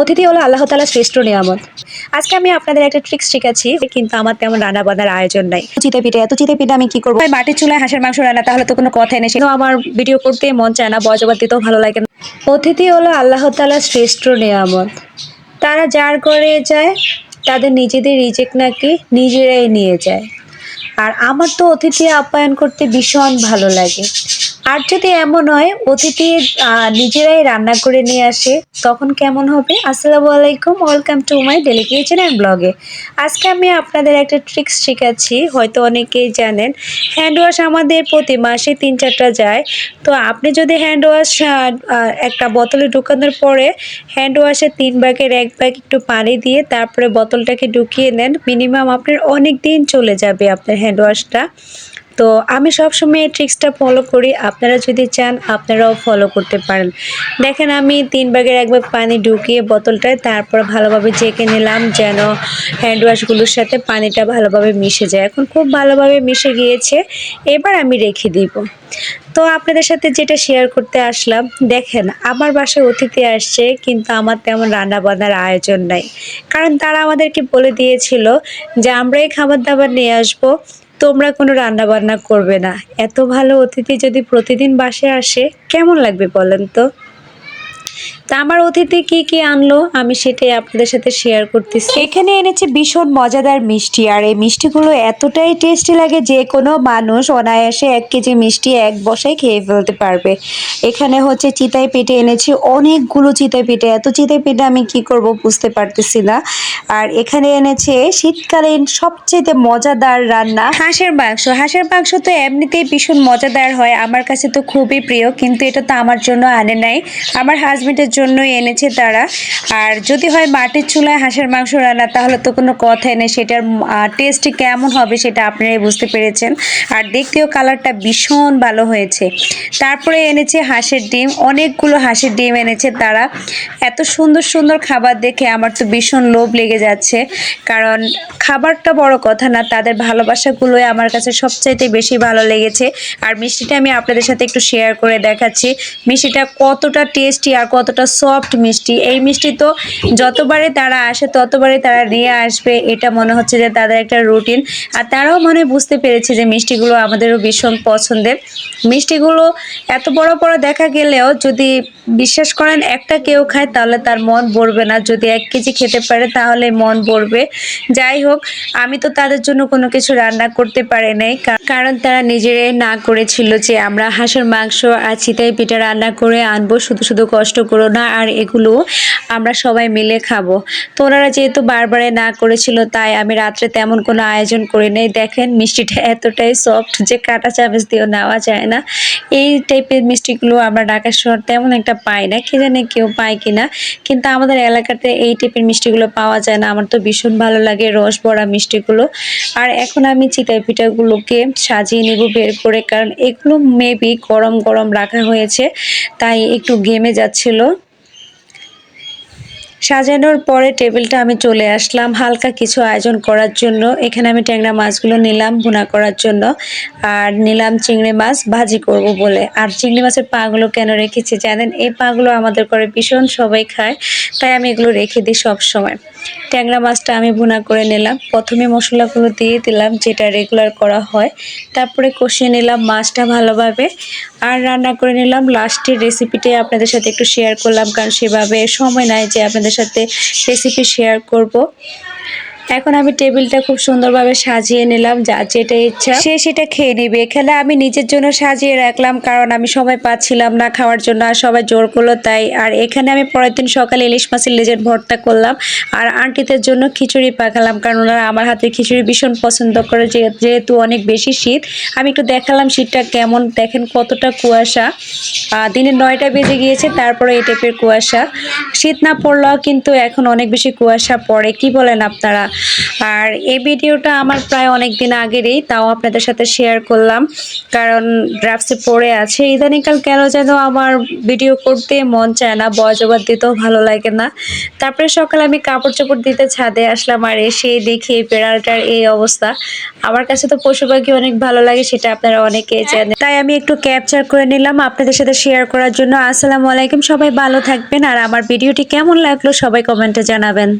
অতিথি হলো আল্লাহ তালা শ্রেষ্ঠ নিয়ামত। আজকে আমি আপনাদের একটা ট্রিক্স শিখাচ্ছি কিন্তু আমার তেমন রান্না বান্নার আয়োজন নাই। চিতে পিঠে এত চিতে পিঠে আমি কি করব? মাটির চুলায় হাঁসের মাংস রান্না তাহলে তো কোনো কথাই নেই। সেটাও আমার ভিডিও করতে মন চায় না বজবাদ দিতেও ভালো লাগে না। অতিথি হলো আল্লাহ তালা শ্রেষ্ঠ নিয়ামত। তারা যার করে যায় তাদের নিজেদের রিজেক্ট নাকি নিজেরাই নিয়ে যায়। আর আমার তো অতিথি আপ্যায়ন করতে ভীষণ ভালো লাগে। আর যদি এমন হয়, অতিথি নিজেরাই রান্না করে নিয়ে আসে, তখন কেমন হবে? আসসালামু আলাইকুম welcome to my daily kitchen and ব্লগে আজকে আমি আপনাদের একটা ট্রিক্স শেখাচ্ছি, হয়তো অনেকেই জানেন। হ্যান্ড ওয়াশ আমাদের প্রতি মাসে তিন চারটা যায়। তো আপনি যদি হ্যান্ড ওয়াশ একটা বোতলে ঢুকানোর পরে হ্যান্ড ওয়াশে তিন ভাগের এক ভাগ একটু পানি দিয়ে তারপরে বোতলটাকে ঢুকিয়ে নেন মিনিমাম আপনার অনেক দিন চলে যাবে আপনার হ্যান্ড ওয়াশটা তো আমি সবসময় এই ট্রিক্সটা ফলো করি। আপনারা যদি চান, আপনারাও ফলো করতে পারেন। দেখেন আমি তিন ভাগের এক ভাগ পানি ঢুকিয়ে বোতলটায় তারপর ভালোভাবে জেকে নিলাম যেন হ্যান্ড ওয়াশগুলোর সাথে পানিটা ভালোভাবে মিশে যায়। এখন খুব ভালোভাবে মিশে গিয়েছে। এবার আমি রেখে দিব। তো আপনাদের সাথে যেটা শেয়ার করতে আসলাম, দেখেন আমার বাসায় অতিথি আসছে, কিন্তু আমার তেমন রান্না বান্নার আয়োজন নাই। কারণ তারা আমাদেরকে বলে দিয়েছিল যে, আমরাই খাবার দাবার নিয়ে আসব। তোমরা কোনো রান্না বান্না করবে না। এত ভালো অতিথি যদি প্রতিদিন বাসে আসে, কেমন লাগবে বলেন তো? তা আমার অতিথি কি কি আনলো? আমি সেটাই আপনাদের সাথে শেয়ার করতেছি। এখানে এনেছে ভীষণ মজাদার মিষ্টি আর এই মিষ্টিগুলো এতটাই টেস্টি লাগে যে কোনো মানুষ অনায়াসে এক কেজি মিষ্টি এক বসায় খেয়ে ফেলতে পারবে। এখানে হচ্ছে চিতাই পেটে এনেছি অনেকগুলো চিতাই পেটে এত চিতাই পেটে আমি কি করব বুঝতে পারতেছি না। আর এখানে এনেছে শীতকালীন সবচেয়ে মজাদার রান্না। হাঁসের মাংস হাঁসের মাংস তো এমনিতেই ভীষণ মজাদার হয়। আমার কাছে তো খুবই প্রিয় কিন্তু এটা তো আমার জন্য আনে নাই। আমার হাজবেন্ডের জন্যই এনেছে তারা। আর যদি হয় মাটির চুলায় হাঁসের মাংস রান্না, তাহলে তো কোনো কথাই নেই। সেটার টেস্ট কেমন হবে সেটা আপনারাই বুঝতে পেরেছেন। আর দেখতেও কালারটা ভীষণ ভালো হয়েছে। তারপরে এনেছে হাঁসের ডিম। অনেকগুলো হাঁসের ডিম এনেছে তারা। এত সুন্দর সুন্দর খাবার দেখে আমার তো ভীষণ লোভ লেগে যাচ্ছে। কারণ খাবারটা বড় কথা না, তাদের ভালোবাসাগুলোই আমার কাছে সবচাইতে বেশি ভালো লেগেছে। আর মিষ্টিটা আমি আপনাদের সাথে একটু শেয়ার করে দেখাচ্ছি। মিষ্টিটা কতটা টেস্টি আর কতটা সফট মিষ্টি। এই মিষ্টি তো যতবারে তারা আসে, ততবারে তারা নিয়ে আসবে, এটা মনে হচ্ছে যে তাদের একটা রুটিন আর তারাও মনে বুঝতে পেরেছে যে মিষ্টিগুলো আমাদেরও ভীষণ পছন্দের। মিষ্টিগুলো এত বড় বড় দেখা গেলেও যদি বিশ্বাস করেন একটা কেউ খায়, তাহলে তার মন ভরবে না। যদি এক কেজি খেতে পারে, তাহলে মন ভরবে। যাই হোক, আমি তো তাদের জন্য কোনো কিছু রান্না করতে পারি নাই কারণ তারা নিজেরাই না করেছিল যে আমরা হাঁসের মাংস আর চিতাই পিঠা রান্না করে আনব, শুধু শুধু কষ্ট করো না আর এগুলো আমরা সবাই মিলে খাব। তো ওনারা যেহেতু বারবারে না করেছিল, তাই আমি রাত্রে তেমন কোনো আয়োজন করি নাই। দেখেন, মিষ্টিটা এতটাই সফট যে কাঁটা চামচ দিয়েও নেওয়া যায় না। এই টাইপের মিষ্টিগুলো আমরা ঢাকা শহর তেমন একটা পাই না। কে জানে কেউ পায় কিনা। কিন্তু আমাদের এলাকাতে এই টাইপের মিষ্টিগুলো পাওয়া যায় না। আমার তো ভীষণ ভালো লাগে রস বড়া মিষ্টিগুলো। আর এখন আমি চিতাই পিঠাগুলোকে সাজিয়ে নিব বের করে, কারণ এগুলো মেবি গরম গরম রাখা হয়েছে, তাই একটু গেমে যাচ্ছিল। সাজানোর পরে টেবিলটা আমি চলে আসলাম। হালকা কিছু আয়োজন করার জন্য। এখানে আমি ট্যাংরা মাছগুলো নিলাম ভুনা করার জন্য। আর নিলাম চিংড়ি মাছ ভাজি করব বলে। আর চিংড়ি মাছের পাগুলো কেন রেখেছি জানেন? এই পাগুলো আমাদের করে ভীষণ সবাই খায়, তাই আমি এগুলো রেখে দিই সব সময় ট্যাংরা মাছটা আমি ভুনা করে নিলাম। প্রথমে মশলাগুলো দিয়ে দিলাম, যেটা রেগুলার করা হয়। তারপরে কষিয়ে নিলাম মাছটা ভালোভাবে। আর রান্না করে নিলাম। লাস্টের রেসিপিটাই আপনাদের সাথে একটু শেয়ার করলাম, কারণ সেভাবে সময় নাই যে আপনাদের সাথে রেসিপি শেয়ার করব। এখন আমি টেবিলটা খুব সুন্দরভাবে সাজিয়ে নিলাম যার যেটা ইচ্ছা। সে সেটা খেয়ে নিবে। এখানে আমি নিজের জন্য সাজিয়ে রাখলাম, কারণ আমি সময় পাচ্ছিলাম না খাওয়ার জন্য আর সবাই জোর করল তাই। আর এখানে আমি পরের দিন সকালে ইলিশ মাছের লেজের ভর্তা করলাম, আর আন্টিদের জন্য খিচুড়ি পাকালাম, কারণ ওনারা আমার হাতের খিচুড়ি ভীষণ পছন্দ করে, যে- যেহেতু অনেক বেশি শীত। আমি একটু দেখালাম শীতটা কেমন, দেখেন কতটা কুয়াশা। দিনের নয়টা বেজে গিয়েছে, তারপরে এই টাইপের কুয়াশা। শীত না পড়লেও কিন্তু এখন অনেক বেশি কুয়াশা পড়ে, কি বলেন আপনারা? আর এই ভিডিওটা আমার প্রায় অনেক দিন আগেরই তাও আপনাদের সাথে শেয়ার করলাম। কারণ ড্রাফটসে পড়ে আছে ইদানিকাল কেন যেন আমার ভিডিও করতে মন চায় না ওভার দিতেও ভালো লাগে না। তারপরে সকালে আমি কাপড় চোপড় দিতে ছাদে আসলাম আর এসে দেখি বিড়ালটার এই অবস্থা। আমার কাছে তো পশু পাখি অনেক ভালো লাগে সেটা আপনারা অনেকেই জানেন। তাই আমি একটু ক্যাপচার করে নিলাম আপনাদের সাথে শেয়ার করার জন্য। আসসালামু আলাইকুম সবাই ভালো থাকবেন। আর আমার ভিডিওটি কেমন লাগল সবাই কমেন্টে জানাবেন।